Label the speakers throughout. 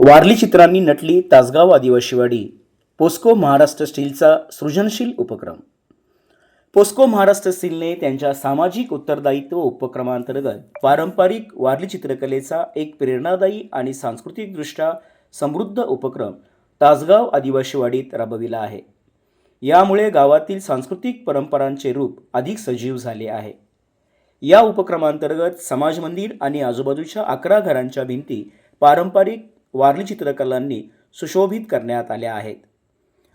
Speaker 1: वारली चित्रांनी नटली तासगाव आदिवासीवाडी पोस्को महाराष्ट्र स्टीलचा सृजनशील उपक्रम. पोस्को महाराष्ट्र स्टीलने त्यांच्या सामाजिक उत्तरदायित्व उपक्रमांतर्गत पारंपरिक वारली चित्रकलेचा एक प्रेरणादायी आणि सांस्कृतिकदृष्ट्या समृद्ध उपक्रम तासगाव आदिवासीवाडीत राबविला आहे. यामुळे गावातील सांस्कृतिक परंपरांचे रूप अधिक सजीव झाले आहे. या उपक्रमांतर्गत समाज मंदिर आणि आजूबाजूच्या अकरा घरांच्या भिंती पारंपरिक वारली चित्रकलांनी सुशोभित करण्यात आल्या आहेत.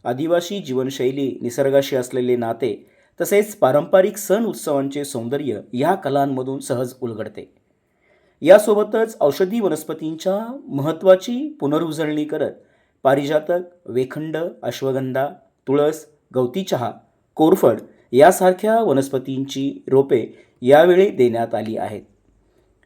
Speaker 1: आदिवासी जीवनशैली निसर्गाशी असलेले नाते तसेच पारंपरिक सण उत्सवांचे सौंदर्य या कलांमधून सहज उलगडते. यासोबतच औषधी वनस्पतींच्या महत्त्वाची पुनरुजळणी करत पारिजातक वेखंड अश्वगंधा तुळस गवती चहा कोरफड यासारख्या वनस्पतींची रोपे यावेळी देण्यात आली आहेत.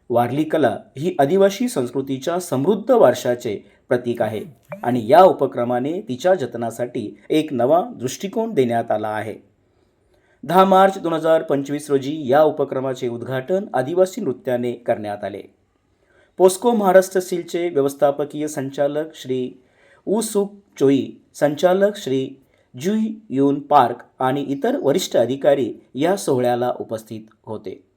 Speaker 1: वारली कला ही आदिवासी संस्कृतीच्या समृद्ध वारशाचे प्रतीक आहे. आणि या उपक्रमाने तिच्या जतनासाठी एक नवा दृष्टिकोन देण्यात आला आहे. दहा मार्च दोन हजार पंचवीस रोजी या उपक्रमाचे उद्घाटन आदिवासी नृत्याने करण्यात आले. पोस्को महाराष्ट्र सिलचे व्यवस्थापकीय संचालक श्री ऊ सुक चोई संचालक श्री जुई युन पार्क आणि इतर वरिष्ठ अधिकारी या सोहळ्याला उपस्थित होते.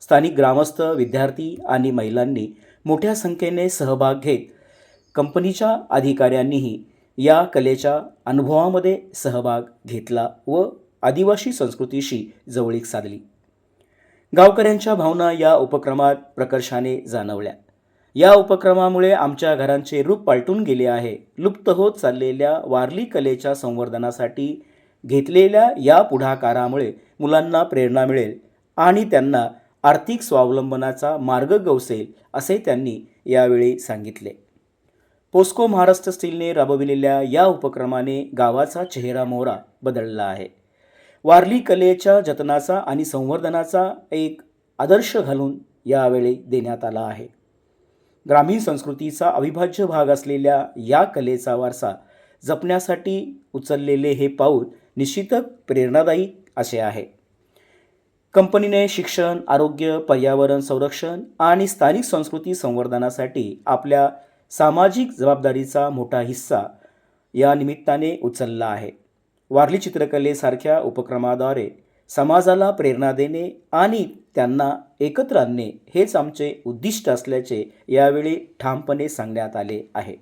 Speaker 1: स्थानिक ग्रामस्थ विद्यार्थी आणि महिलांनी मोठ्या संख्येने सहभाग घेत कंपनीच्या अधिकाऱ्यांनीही या कलेच्या अनुभवामध्ये सहभाग घेतला व आदिवासी संस्कृतीशी जवळीक साधली. गावकऱ्यांच्या भावना या उपक्रमात प्रकर्षाने जाणवल्या. या उपक्रमामुळे आमच्या घरांचे रूप पालटून गेले आहे. लुप्त होत चाललेल्या वारली कलेच्या संवर्धनासाठी घेतलेल्या या पुढाकारामुळे मुलांना प्रेरणा मिळेल आणि त्यांना आर्थिक स्वावलंबनाचा मार्ग गवसेल असे त्यांनी यावेळी सांगितले. पोस्को महाराष्ट्र स्टीलने राबविलेल्या या उपक्रमाने गावाचा चेहरा मोहरा बदलला आहे. वारली कलेच्या जतनाचा आणि संवर्धनाचा एक आदर्श घालून यावेळी देण्यात आला आहे. ग्रामीण संस्कृतीचा अविभाज्य भाग असलेल्या या कलेचा वारसा जपण्यासाठी उचललेले हे पाऊल निश्चितच प्रेरणादायी असे आहे. कंपनीने शिक्षण आरोग्य पर्यावरण संरक्षण आणि स्थानिक संस्कृती संवर्धनासाठी आपल्या सामाजिक जबाबदारीचा मोठा हिस्सा या निमित्ताने उचलला आहे. वारली चित्रकलेसारख्या उपक्रमाद्वारे समाजाला प्रेरणा देणे आणि त्यांना एकत्र आणणे हेच आमचे उद्दिष्ट असल्याचे यावेळी ठामपणे सांगण्यात आले आहे.